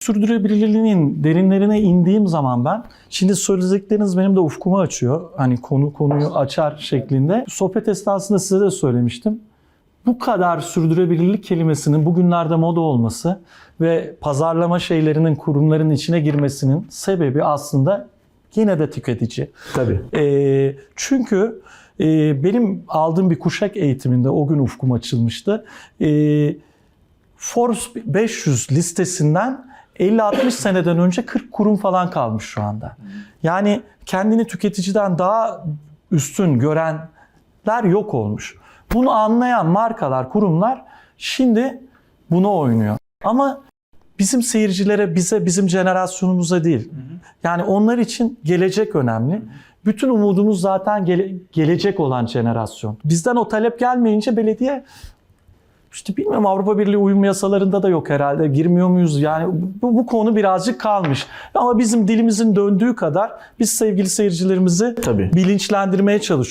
Sürdürülebilirliğin derinlerine indiğim zaman ben, şimdi söyledikleriniz benim de ufkumu açıyor. Hani konu konuyu açar şeklinde. Sohbet esnasında size de söylemiştim. Bu kadar sürdürülebilirlik kelimesinin bugünlerde moda olması ve pazarlama şeylerinin kurumların içine girmesinin sebebi aslında yine de tüketici. Tabii. E, çünkü e, benim aldığım bir kuşak eğitiminde o gün ufkum açılmıştı. E, Forbes 500 listesinden 50-60 seneden önce 40 kurum falan kalmış şu anda. Yani kendini tüketiciden daha üstün görenler yok olmuş. Bunu anlayan markalar, kurumlar şimdi buna oynuyor. Ama bizim seyircilere, bize, bizim jenerasyonumuza değil. Yani onlar için gelecek önemli. Bütün umudumuz zaten gele- gelecek olan jenerasyon. Bizden o talep gelmeyince belediye işte bilmiyorum Avrupa Birliği uyum yasalarında da yok herhalde. Girmiyor muyuz? Yani bu, bu konu birazcık kalmış. Ama bizim dilimizin döndüğü kadar biz sevgili seyircilerimizi Tabii. bilinçlendirmeye çalışıyoruz.